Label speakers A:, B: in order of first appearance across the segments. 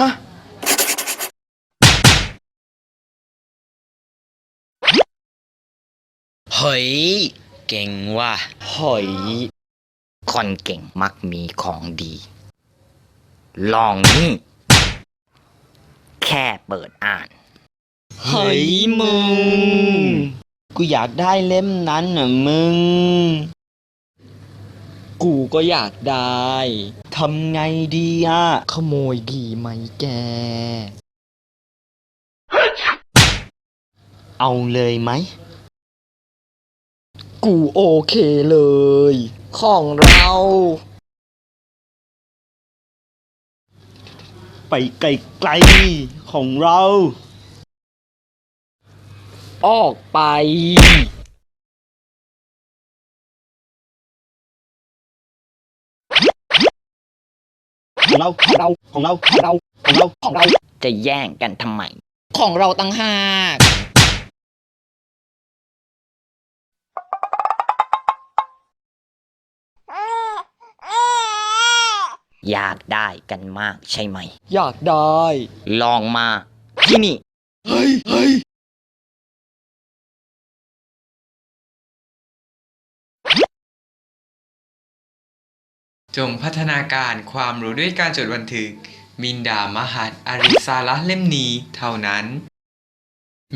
A: ฮะ เฮ้ย เก่งว่ะ
B: เฮ้ย
A: คนเก่งมักมีของดี ลองนี่ แค่เปิดอ่าน
B: เฮ้ยมึง กูอยากได้เล่มนั้นน่ะมึง กูก็อยากได้ทำไงดีอะขโมยดีไหมแก เอาเลยไหม กูโอเคเลย ของเรา ไปไกลๆของเรา ออกไป ของเราของเราของเราของเราของเราของเรา
A: จะแย่งกันทำไม
B: ของเราตั้งหาก
A: อยากได้กันมากใช่ไหม
B: อยากได้
A: ลองมาที่นี่
B: เฮ้ยเฮ้ย
C: จงพัฒนาการความรู้ด้วยการจดบันทึก มินดามหัดอาริซาละเล่มนี้เท่านั้น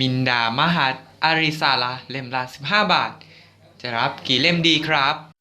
C: มินดามหัดอาริซาละเล่มละ15 บาท จะรับกี่เล่มดีครับ